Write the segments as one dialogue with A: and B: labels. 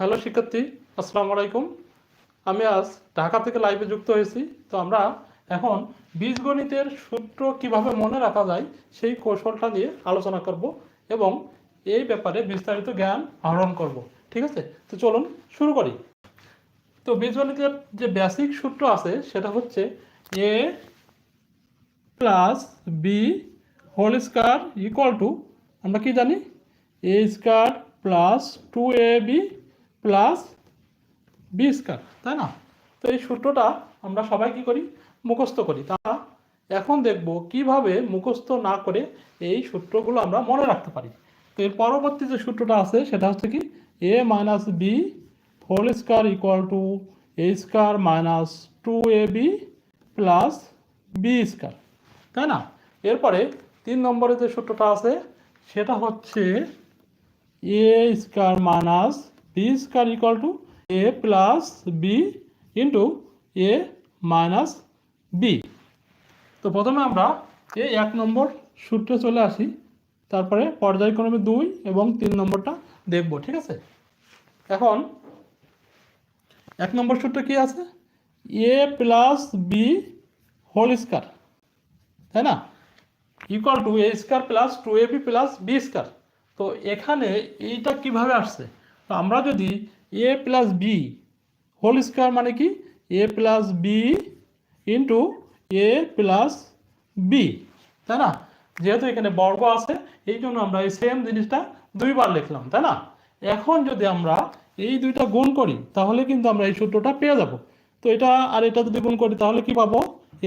A: Hello শিক্ষার্থী, আসসালামু আলাইকুম। আমি আজ ঢাকা থেকে লাইভে যুক্ত হয়েছি। তো আমরা এখন বীজগণিতের সূত্র কীভাবে মনে রাখা যায় সেই কৌশলটা নিয়ে আলোচনা করব এবং এই ব্যাপারে বিস্তারিত জ্ঞান আহরণ করব। ঠিক আছে? তো চলুন শুরু করি। তো বীজগণিতের যে বেসিক সূত্র আছে, সেটা হচ্ছে A plus B whole square equal to আমরা কি জানি? A square plus two A B plus B square তাই না? তো এই সূত্রটা আমরা সবাই কি করি? মুখস্থ করি। তা এখন দেখব কীভাবে মুখস্থ না করে এই সূত্রগুলো আমরা মনে রাখতে পারি। তো এর পরবর্তী যে সূত্রটা আছে, সেটা হচ্ছে কি? A minus B whole square equal to A square minus two A B plus B square তাই না? এরপরে তিন নম্বরে যে সূত্রটা আছে, সেটা হচ্ছে A square minus B square equal to A plus B into A minus B তো প্রথমে আমরা এই এক নম্বর সূত্রে চলে আসি, তারপরে পর্যায়ক্রমে দুই এবং তিন নম্বরটা দেখব, ঠিক আছে? এখন এক নম্বর সূত্রে কি আছে? A plus B whole square তাই না? Equal to A square plus two A B plus B square তো এখানে এইটা কীভাবে আসছে? তো আমরা যদি A plus B whole square মানে কি? A plus B into A plus B তাই না? যেহেতু এখানে বর্গ আছে, এই জন্য আমরা এই সেম জিনিসটা দুইবার লিখলাম, তাই না? এখন যদি আমরা এই দুইটা গুণ করি, তাহলে কিন্তু আমরা এই সূত্রটা পেয়ে যাব। তো এটা আর এটা যদি গুণ করি, তাহলে কি পাবো?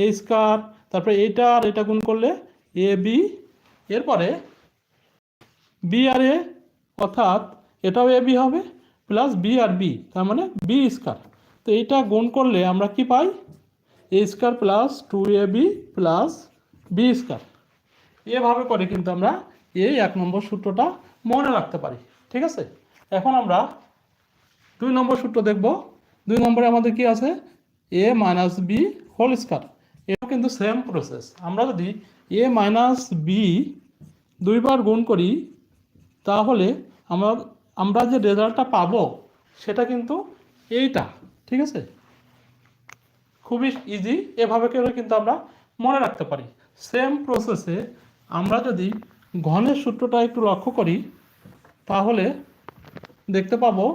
A: এ স্কোয়ার তারপরে এইটা আর এটা গুণ করলে এ বি এরপরে বি আর এ অর্থাৎ এটাও এ বি হবে প্লাস বি আর বি, তার মানে বি স্কোয়ার। তো এইটা গুণ করলে আমরা কি পাই? A square plus two A B plus B square. এভাবে করে কিন্তু আমরা এই এক নম্বর সূত্রটা মনে রাখতে পারি, ঠিক আছে? এখন আমরা দুই নম্বর সূত্র দেখব। দুই নম্বরে আমাদের কি আছে? A minus B whole square. এটাও কিন্তু সেম প্রসেস আমরা যদি এ মাইনাস বি দুইবার গুণ করি, তাহলে আমরা আমরা যে রেজাল্টটা পাবো, সেটা কিন্তু এইটা, ঠিক আছে? খুবই ইজি এভাবে করে কিন্তু আমরা মনে রাখতে পারি। সেম প্রসেসে আমরা যদি ঘনের সূত্রটা একটু লক্ষ্য করি, তাহলে দেখতে পাবো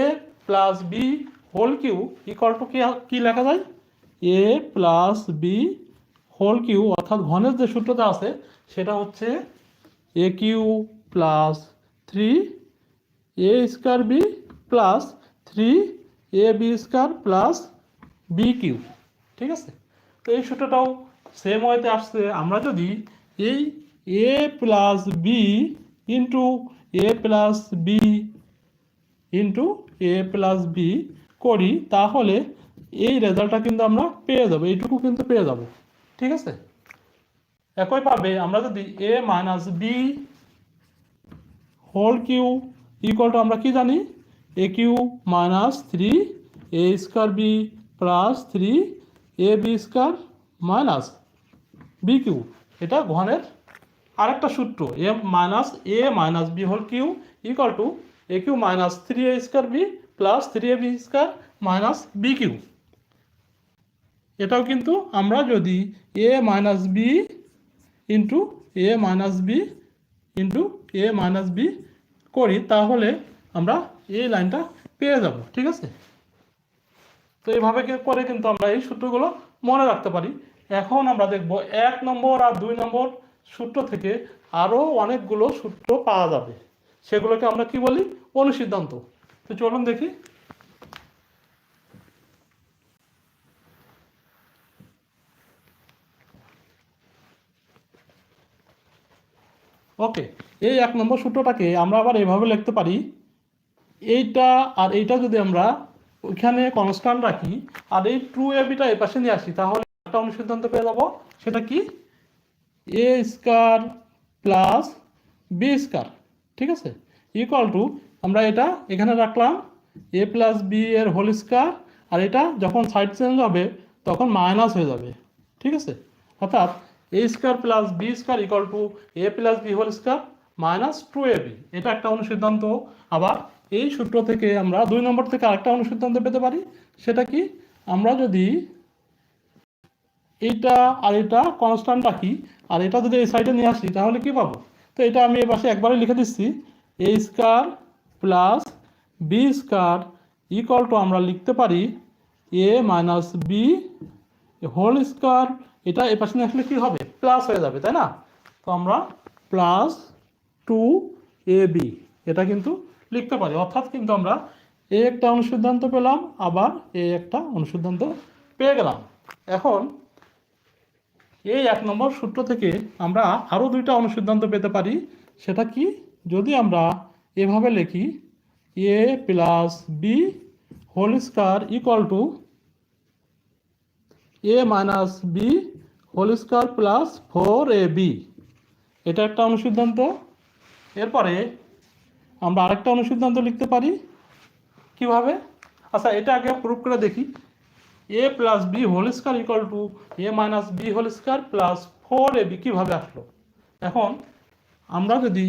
A: A plus B whole cube equal to কি, কী লেখা যায়? A plus B whole cube অর্থাৎ ঘনের যে সূত্রটা আছে, সেটা হচ্ছে A cube plus three A square B plus three A B square plus B cube ঠিক আছে? তো এই সূত্রটাও সেম ওয়েতে আসছে। আমরা যদি এই A plus B into A plus B into A plus B করি, তাহলে এই রেজাল্টটা কিন্তু আমরা পেয়ে যাব। এইটুকু কিন্তু পেয়ে যাব। ঠিক আছে? একইভাবে আমরা যদি A minus B whole cube equal to আমরা কি জানি? A cube minus three A square B plus three A B square minus B cube এটা ঘনের আরেকটা সূত্র A minus A minus B whole cube equal to A cube minus three A square B plus three A B square minus B cube এটাও কিন্তু আমরা যদি A minus B into A minus B into A minus B করি, তাহলে আমরা এই লাইনটা পেয়ে যাব, ঠিক আছে? তো এইভাবে করে কিন্তু আমরা এই সূত্রগুলো মনে রাখতে পারি। এখন আমরা দেখব এক নম্বর আর দুই নম্বর সূত্র থেকে আরও অনেকগুলো সূত্র পাওয়া যাবে। সেগুলোকে আমরা কি বলি? অনুসিদ্ধান্ত। তো চলুন দেখি। ওকে এই এক নম্বর সূত্রটাকে আমরা আবার এভাবে লিখতে পারি, এইটা আর এইটা যদি আমরা ওইখানে কনস্ট্যান্ট রাখি, আর এই ট্রু এবিটা এই পাশে নিয়ে আসি, তাহলে একটা অনুসিদ্ধান্ত পেয়ে যাব, সেটা কি? A square plus B square ঠিক আছে? ইকুয়াল টু আমরা এটা এখানে রাখলাম এ প্লাস বি এর হোল স্কোয়ার আর এটা যখন সাইড চেঞ্জ হবে, তখন মাইনাস হয়ে যাবে, ঠিক আছে? অর্থাৎ A square plus B square equal to A plus B whole square minus two A B এটা একটা অনুসিদ্ধান্ত। আবার এই সূত্র থেকে আমরা দুই নম্বর থেকে আরেকটা অনুসিদ্ধান্ত পেতে পারি। সেটা কি? আমরা যদি এইটা আর এটা কনস্ট্যান্ট রাখি, আর এটা যদি এই সাইডে নিয়ে আসি, তাহলে কি পাবো? তো এটা আমি এই পাশে একবারে লিখে দিচ্ছি। A square plus B square equal to আমরা লিখতে পারি A minus B whole square এটা এ পাশে আসলে কী হবে? প্লাস হয়ে যাবে, তাই না? তো আমরা প্লাস টু এ বি এটা কিন্তু লিখতে পারি। অর্থাৎ কিন্তু আমরা এ একটা অনুসিদ্ধান্ত পেলাম, আবার এ একটা অনুসিদ্ধান্ত পেয়ে গেলাম। এখন এই এক নম্বর সূত্র থেকে আমরা আরও দুইটা অনুসিদ্ধান্ত পেতে পারি। সেটা কি? যদি আমরা এভাবে লিখি A plus B whole square equal to A minus B whole square plus four A B. এটা একটা অনুসিদ্ধান্ত। এরপরে আমরা আরেকটা অনুসিদ্ধান্ত লিখতে পারি। কীভাবে? আচ্ছা এটা আগে প্রুফ করে দেখি। A plus B whole square equal to A minus B whole square plus four A B কীভাবে আসলো? এখন আমরা যদি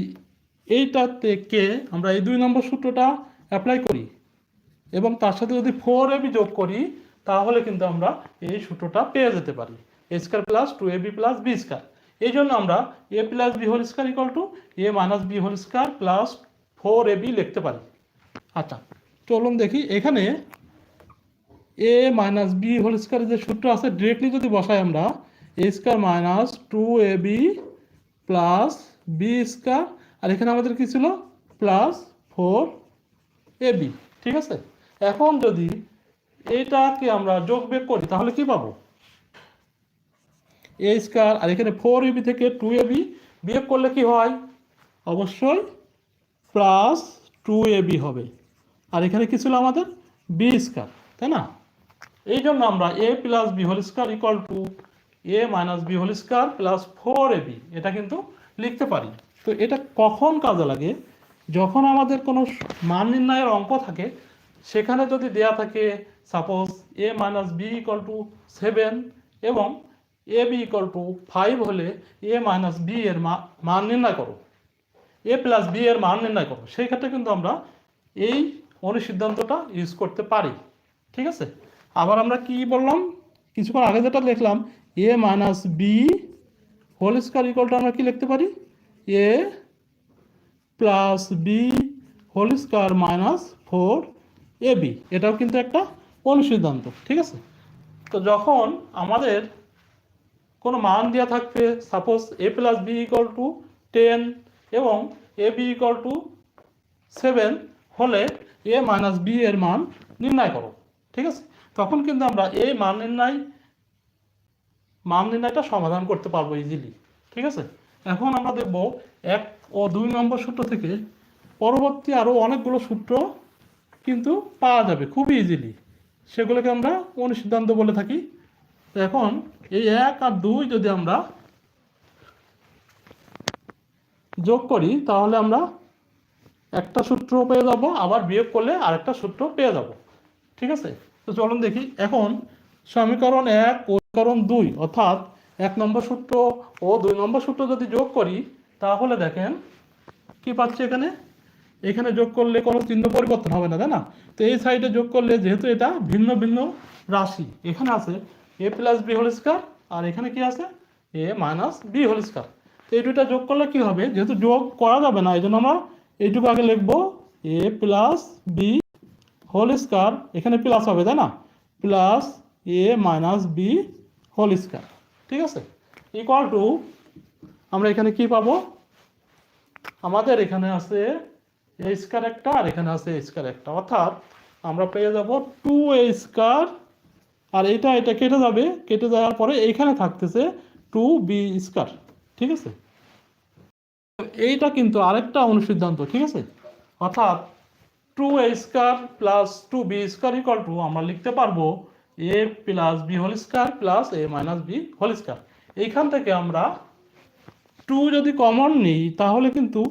A: এইটা থেকে আমরা এই দুই নম্বর সূত্রটা অ্যাপ্লাই করি এবং তার সাথে যদি ফোর এ বি যোগ করি, তাহলে কিন্তু আমরা এই সূত্রটা পেয়ে যেতে পারি। A square plus two A B plus B square এই জন্য আমরা A plus B whole square equal to A minus B whole square plus four A B লিখতে পারি। আচ্ছা চলুন দেখি। এখানে এ মাইনাস বি হোল স্কোয়ারের যে সূত্র আছে ডিরেক্টলি যদি বসাই আমরা A square minus two A B plus B square আর এখানে আমাদের কি ছিল? প্লাস ফোর এ বি ঠিক আছে? এখন যদি এইটাকে আমরা যোগ বিয়োগ করি, তাহলে কি পাবো? এ স্কোয়ার আর এখানে ফোর এবি থেকে টু এবি বিয়োগ করলে কি হয়? অবশ্যই প্লাস টু এবি হবে। আর এখানে কি ছিল আমাদের? বি স্কোয়ার তাই না? এই জন্য আমরা A plus B whole square equal to A minus B whole square plus four A B এটা কিন্তু লিখতে পারি। তো এটা কখন কাজে লাগে? যখন আমাদের কোনো মান নির্ণয়ের অঙ্ক থাকে, সেখানে যদি দেয়া থাকে suppose A minus B equal to seven এবং A B equal to five হলে এ মাইনাস বি এর মান নির্ণয় করো। এ প্লাস বি এর মান নির্ণয় করো। সেই ক্ষেত্রে কিন্তু আমরা এই অনুসিদ্ধান্তটা ইউজ করতে পারি। ঠিক আছে? আবার আমরা কি বললাম? কিছুক্ষণ আগে যেটা লিখলাম A minus B whole square ইকুয়ালটা আমরা কি লিখতে পারি? A plus B whole square minus four A B এটাও কিন্তু একটা অনুসিদ্ধান্ত। ঠিক আছে? তো যখন আমাদের কোনো মান দেওয়া থাকবে। Suppose A plus B equal to ten এবং A B equal to seven হলে এ মাইনাস বি এর মান নির্ণয় করো। ঠিক আছে? তখন কিন্তু আমরা এই মান নির্ণয়, মান নির্ণয়টা সমাধান করতে পারব ইজিলি ঠিক আছে? এখন আমরা দেখব এক ও দুই নম্বর সূত্র থেকে পরবর্তী আরও অনেকগুলো সূত্র কিন্তু পাওয়া যাবে খুবই ইজিলি সেগুলোকে আমরা অনুসিদ্ধান্ত বলে থাকি। তো এখন এই এক আর দুই যদি আমরা যোগ করি, তাহলে আমরা একটা সূত্র পেয়ে যাব, আবার বিয়োগ করলে আরেকটা সূত্র পেয়ে যাব। ঠিক আছে? তো চলুন দেখি। এখন সমীকরণ এক সমীকরণ দুই, অর্থাৎ এক নম্বর সূত্র ও দুই নম্বর সূত্র যদি যোগ করি, তাহলে দেখেন কি পাচ্ছি এখানে? এখানে যোগ করলে কোনো চিহ্ন পরিবর্তন হবে না, তাই না? তো এই সাইডে যোগ করলে যেহেতু এটা ভিন্ন ভিন্ন রাশি, এখানে আছে A plus B whole square আর এখানে কি আছে? A minus B whole square তো এই দুইটা যোগ করলে কি হবে? যেহেতু যোগ করা যাবে না এই জন্য আমরা এইটুকু আগে লিখব। A plus B whole square এখানে প্লাস হবে, তাই না? Plus A minus B whole square ঠিক আছে? ইকুয়াল টু আমরা এখানে কি পাবো? আমাদের এখানে আছে এ স্কোয়ার একটা, আর এখানে আছে এ স্কোয়ার একটা। অর্থাৎ আমরা পেয়ে যাব টু এ স্কোয়ার আর এটা এটা কেটে যাবে, কেটে যাওয়ার পরে এইখানে থাকতেছে টু বি স্কোয়ার, ঠিক আছে? এইটা কিন্তু আরেকটা অনুসিদ্ধান্ত, ঠিক আছে? অর্থাৎ two A square plus two B square equal to আমরা লিখতে পারব A plus B whole square plus A minus B whole square. এইখান থেকে আমরা টু যদি কমন নিই, তাহলে কিন্তু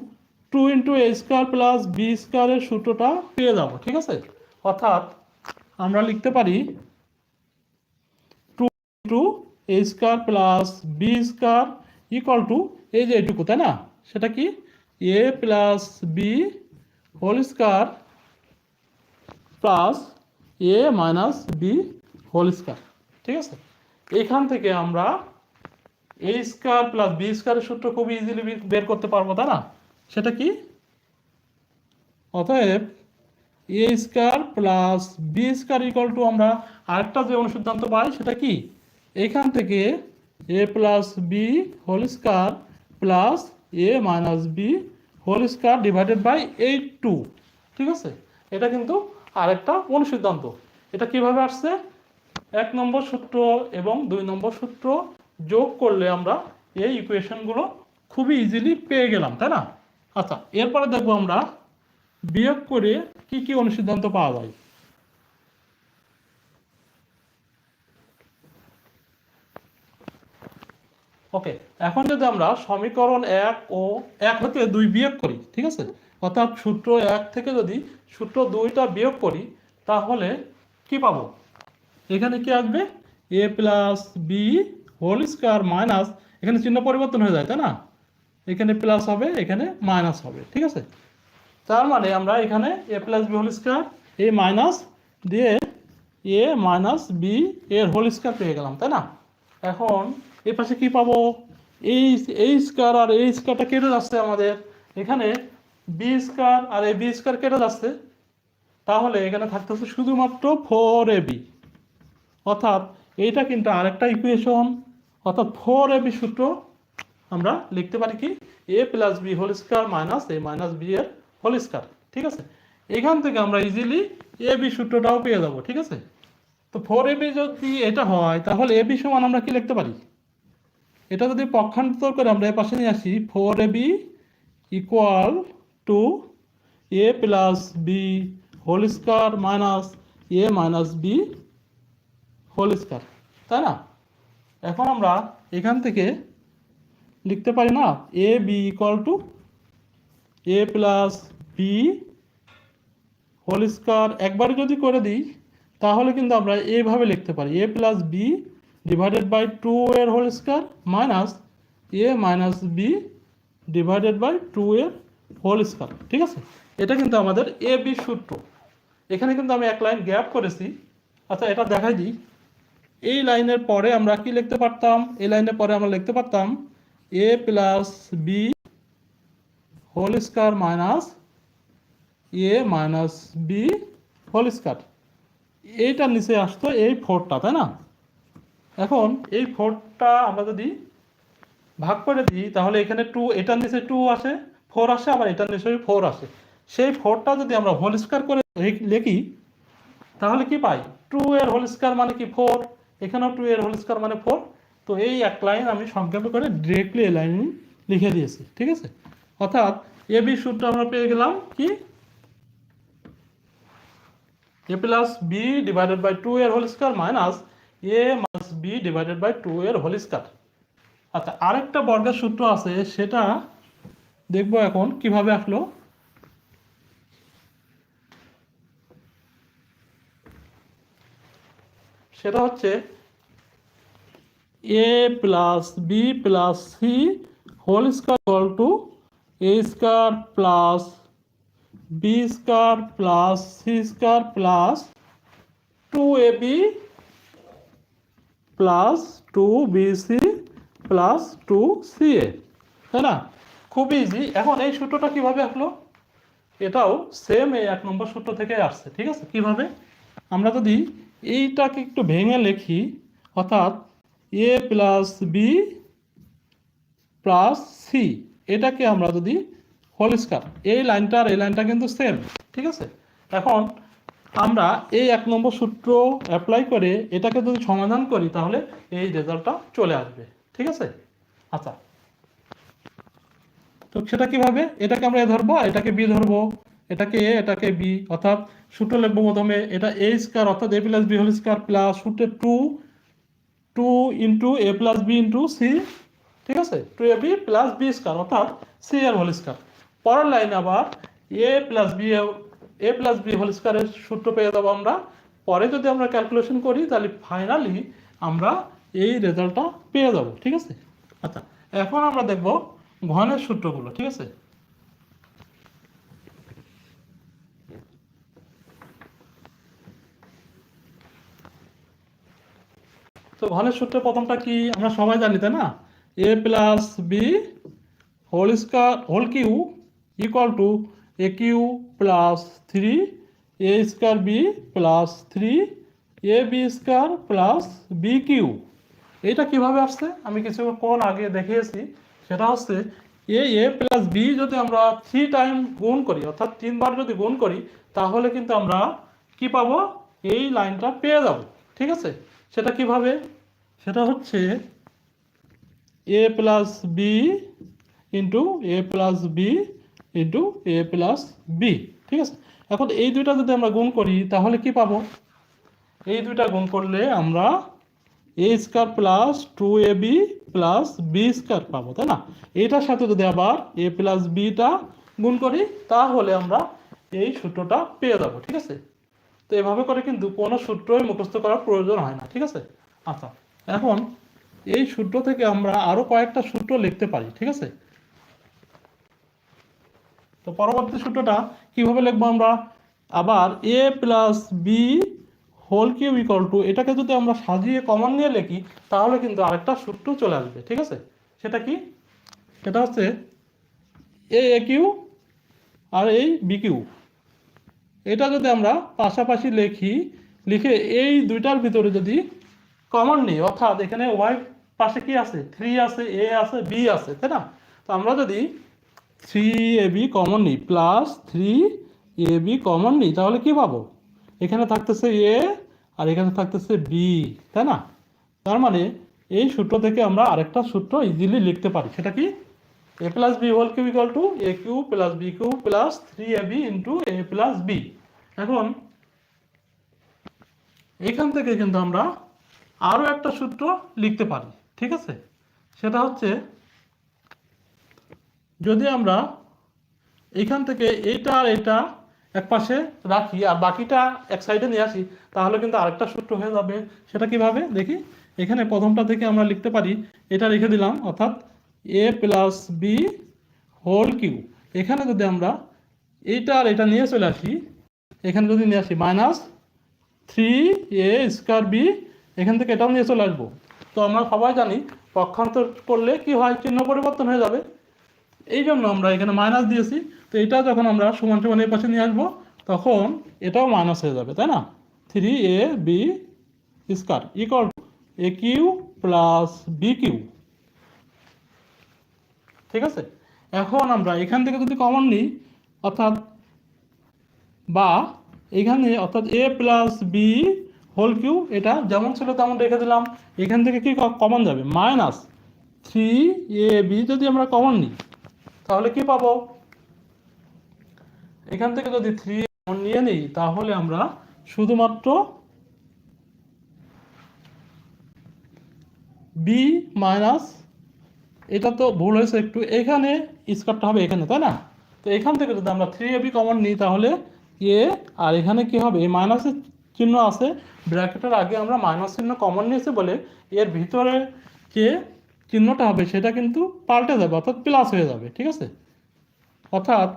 A: two into A square plus B স্কোয়ারের সূত্রটা পেয়ে যাব, ঠিক আছে? অর্থাৎ আমরা লিখতে পারি two A square plus B square equal to এই যে এটুকু তাই না? সেটা কি? A plus B whole square plus A minus B whole square, ঠিক আছে? এখান থেকে আমরা এ স্কোয়ার প্লাস বি স্কোয়ারের সূত্র খুব ইজিলি বের করতে পারব, তাই না? সেটা কি? অতএব A square plus B square equal to আমরা আরেকটা যে অনুসিদ্ধান্ত পাই সেটা কি? এখান থেকে A plus B whole square plus A minus B whole square divided by eight two ঠিক আছে? এটা কিন্তু আরেকটা অনুসিদ্ধান্ত। এটা কীভাবে আসছে? এক নম্বর সূত্র এবং দুই নম্বর সূত্র যোগ করলে আমরা এই ইকুয়েশনগুলো খুবই ইজিলি পেয়ে গেলাম, তাই না? আচ্ছা এরপরে দেখব আমরা বিয়োগ করে কি কি অনুসিদ্ধান্ত পাওয়া যায়। ওকে এখন যদি আমরা সমীকরণ এক ও এক হতে দুই বিয়োগ করি, ঠিক আছে? অর্থাৎ সূত্র এক থেকে যদি সূত্র দুইটা বিয়োগ করি, তাহলে কি পাবো? এখানে কি আসবে? A plus B whole square minus এখানে চিহ্ন পরিবর্তন হয়ে যায়, তাই না? এখানে প্লাস হবে, এখানে মাইনাস হবে, ঠিক আছে? তার মানে আমরা এখানে A plus B whole square A minus দিয়ে এ মাইনাস বি এর হোল স্কোয়ার পেয়ে গেলাম, তাই না? এখন এ পাশে কি পাবো? এই এই স্কোয়ার আর এই স্কোয়ারটা কেটে যাচ্ছে আমাদের। এখানে বি স্কোয়ার আর এই বি স্কোয়ার কেটে যাচ্ছে। তাহলে এখানে থাকতেছে শুধুমাত্র ফোর এ বি অর্থাৎ এইটা কিন্তু আরেকটা ইকুয়েশন অর্থাৎ ফোর এ বি সূত্র আমরা লিখতে পারি কি? A plus B whole square minus A minus B এর হোল স্কোয়ার ঠিক আছে? এখান থেকে আমরা ইজিলি এ বি সূত্রটাও পেয়ে যাব, ঠিক আছে? তো ফোর এ বি যদি এটা হয়, তাহলে এ বি সমান আমরা কি লিখতে পারি? এটা যদি পক্ষান্তর করে আমরা এ পাশে নিয়ে আসি four A B equal to A plus B whole square minus A minus B whole square তাই না? এখন আমরা এখান থেকে লিখতে পারি না A B equal to A plus B whole square একবারে যদি করে দিই, তাহলে কিন্তু আমরা এইভাবে লিখতে পারি A plus B divided by two এর whole square minus A minus B divided by two এর হোল স্কোয়ার ঠিক আছে? এটা কিন্তু আমাদের এ বি সূত্র। এখানে কিন্তু আমি এক লাইন গ্যাপ করেছি। আচ্ছা এটা দেখাই দিই। এই লাইনের পরে আমরা কি লিখতে পারতাম? এই লাইনের পরে আমরা লিখতে পারতাম A plus B whole square minus A minus B whole square এইটার নিচে আসতো এই ফোরটা তাই না? এখন এই ফোরটা আমরা যদি ভাগ করে দিই, তাহলে এখানে টু এটার নিচে টু আসে ফোর আসে, আবার এটার নিচে ফোর আসে। সেই ফোরটা যদি আমরা হোল স্কোয়ার করে লিখি তাহলে কি পাই? টু এর হোল স্কোয়ার মানে কি ফোর এখানেও টু এর হোল স্কোয়ার মানে ফোর তো এই এক লাইন আমি সংক্ষেপ করে ডিরেক্টলি এই লাইন লিখে দিয়েছি, ঠিক আছে? অর্থাৎ এ বি সূত্র আমরা পেয়ে গেলাম কি? A plus B divided by two এর whole square minus A minus B divided by two এর হোল স্কোয়ার আচ্ছা আরেকটা বর্গের সূত্র আছে, সেটা দেখব এখন কীভাবে আসলো। সেটা হচ্ছে A plus B plus C whole square to A square plus B square plus C square plus two A B plus two B C plus two C A, তাই না? খুব ইজি এখন এই সূত্রটা কীভাবে আসলো? এটাও সেম এই এক নম্বর সূত্র থেকে আসছে, ঠিক আছে? কীভাবে? আমরা যদি এইটাকে একটু ভেঙে লিখি, অর্থাৎ A plus B plus C এটাকে আমরা যদি হোল স্কোয়ার এই লাইনটা আর এই লাইনটা কিন্তু সেম ঠিক আছে? এখন আমরা এই এক নম্বর সূত্র অ্যাপ্লাই করে এটাকে যদি সমাধান করি, তাহলে এই রেজাল্টটা চলে আসবে। ঠিক আছে? আচ্ছা। তো সেটা কীভাবে? এটাকে আমরা এ ধরবো, এটাকে বি ধরবো, এটাকে এ, এটাকে বি, অর্থাৎ সূত্র লিখব প্রথমে এটা এ স্কোয়ার অর্থাৎ A plus B whole square plus সূত্রে two two into A plus B into C ঠিক আছে? Two A B plus B square অর্থাৎ সি এর হোল স্কোয়ার পরের লাইনে আবার A plus B A plus B whole স্কোয়ারের সূত্র পেয়ে যাব আমরা। পরে যদি আমরা ক্যালকুলেশন করি, তাহলে ফাইনালি আমরা এই রেজাল্টটা পেয়ে যাব, ঠিক আছে? আচ্ছা এখন আমরা দেখব ঘনের সূত্রগুলো, ঠিক আছে? তো ঘনের সূত্রের প্রথমটা কি আমরা সবাই জানি, তাই না? A plus B whole square whole cube equal to A cube plus three A square B plus three A B square plus B cube এইটা কীভাবে আসছে? আমি কিছুক্ষণ আগে দেখিয়েছি। সেটা হচ্ছে এ এ প্লাস বি যদি আমরা থ্রি টাইম গুণ করি, অর্থাৎ তিনবার যদি গুণ করি, তাহলে কিন্তু আমরা কি পাবো? এই লাইনটা পেয়ে যাব। ঠিক আছে? সেটা কীভাবে? সেটা হচ্ছে A plus B into A plus B into A plus B ঠিক আছে? এখন এই দুইটা যদি আমরা গুণ করি, তাহলে কি পাবো? এই দুইটা গুণ করলে আমরা A square plus two A B plus B square পাবো, তাই না? এটার সাথে যদি আবার এ প্লাস বিটা গুণ করি, তাহলে আমরা এই সূত্রটা পেয়ে যাব, ঠিক আছে? তো এভাবে করে কিন্তু কোনো সূত্রই মুখস্থ করার প্রয়োজন হয় না, ঠিক আছে? আচ্ছা এখন এই সূত্র থেকে আমরা আরও কয়েকটা সূত্র লিখতে পারি, ঠিক আছে? তো পরবর্তী সূত্রটা কীভাবে লিখব আমরা? আবার A plus B whole cube equal to এটাকে যদি আমরা সাজিয়ে কমন নিয়ে লিখি, তাহলে কিন্তু আরেকটা সূত্র চলে আসবে, ঠিক আছে? সেটা কি? সেটা হচ্ছে এ এ কিউ আর এই বি কিউ এটা যদি আমরা পাশাপাশি লিখি, লিখে এই দুইটার ভিতরে যদি কমন নিই, অর্থাৎ এখানে ওয়াই পাশে কি আছে? থ্রি আছে এ আছে বি আছে, তাই না? তো আমরা যদি থ্রি এ বি কমন নিই plus three A B common নিই, তাহলে কি পাবো? এখানে থাকতেছে এ আর এখানে থাকতেছে বি তাই না? তার মানে এই সূত্র থেকে আমরা আরেকটা সূত্র ইজিলি লিখতে পারি। সেটা কি? A plus B whole cube equal to A cube plus B cube plus three A B into A plus B এখন এখান থেকে কিন্তু আমরা আরও একটা সূত্র লিখতে পারি, ঠিক আছে? সেটা হচ্ছে যদি আমরা এখান থেকে এইটা আর এটা এক পাশে রাখি আর বাকিটা এক সাইডে নিয়ে আসি, তাহলে কিন্তু আরেকটা সূত্র হয়ে যাবে। সেটা কীভাবে? দেখি। এখানে প্রথমটা থেকে আমরা লিখতে পারি, এটা রেখে দিলাম, অর্থাৎ A plus B whole cube এখানে যদি আমরা এইটা আর এটা নিয়ে চলে আসি, এখানে যদি নিয়ে আসি minus three A square B এখান থেকে এটাও নিয়ে চলে আসব। তো আমরা সবাই জানি, পক্ষান্তর করলে কি হয়? চিহ্ন পরিবর্তন হয়ে যাবে। এই জন্য আমরা এখানে মাইনাস দিয়েছি। তো এটা যখন আমরা সমান সমান এই পাশে নিয়ে আসব, তখন এটাও মাইনাস হয়ে যাবে, তাই না? Three A B square equal to A cube plus B cube ঠিক আছে? এখন আমরা এখান থেকে যদি কমন নিই, অর্থাৎ বা এখানে অর্থাৎ A plus B whole cube এটা যেমন ছিল তেমন রেখে দিলাম। এখান থেকে কি কমন যাবে? মাইনাস থ্রি এ বি যদি আমরা কমন নিই তাহলে কি পাবো? এখান থেকে যদি থ্রি নিয়ে নিই, তাহলে আমরা শুধুমাত্র বি মাইনাস এটা তো ভুল হয়েছে একটু, এখানে স্কোয়ারটা হবে এখানে, তাই না? তো এখান থেকে যদি আমরা থ্রি এবি কমন নিই, তাহলে এ আর এখানে কি হবে? এই মাইনাসের চিহ্ন আছে ব্র্যাকেটের আগে আমরা মাইনাস চিহ্ন কমন নিয়েছি বলে, এর ভিতরে যে চিহ্নটা হবে, সেটা কিন্তু পাল্টে যাবে, অর্থাৎ প্লাস হয়ে যাবে, ঠিক আছে? অর্থাৎ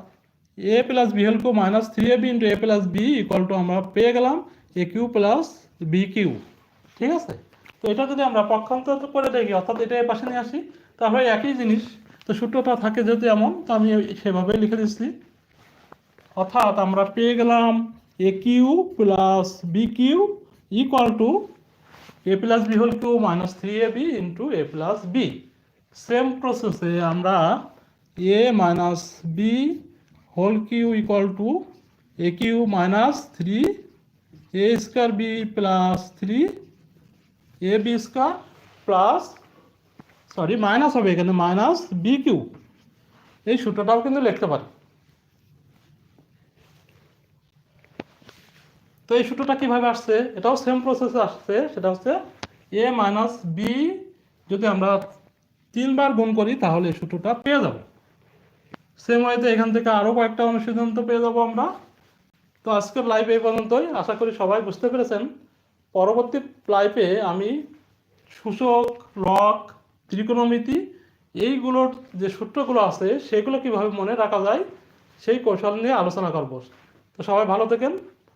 A: A plus B whole cube minus three A B into A plus B equal to আমরা পেয়ে গেলাম A cube plus B cube ঠিক আছে? তো এটা যদি আমরা পক্ষান্তর করে দেখি, অর্থাৎ এটা এর পাশে নিয়ে আসি তাহলে একই জিনিস, তো সূত্রটা থাকে যেহেতু এমন, তো আমি সেভাবে লিখে দিচ্ছি। অর্থাৎ আমরা পেয়ে গেলাম A cube plus B cube equal to A plus B whole cube minus three A B into A plus B same প্রসেসে আমরা A minus B whole cube equal to A cube minus three A square B plus three A B square plus sorry minus হবে এখানে minus B Q এই সূত্রটাও কিন্তু লিখতে পারি। তো এই সূত্রটা কীভাবে আসছে? এটাও সেম প্রসেসে আসছে, সেটা হচ্ছে এ মাইনাস বি যদি আমরা তিনবার গুণ করি, তাহলে এই সূত্রটা পেয়ে যাব। সেম ওয়েতে এখান থেকে আরও কয়েকটা অনুশীলন তো পেয়ে যাব আমরা। তো আজকের লাইভ এই পর্যন্তই। আশা করি সবাই বুঝতে পেরেছেন। পরবর্তী লাইভে আমি সূচক লক ত্রিকোণমিতি এইগুলোর যে সূত্রগুলো আছে, সেগুলো কীভাবে মনে রাখা যায়, সেই কৌশল নিয়ে আলোচনা করব। তো সবাই ভালো থাকেন।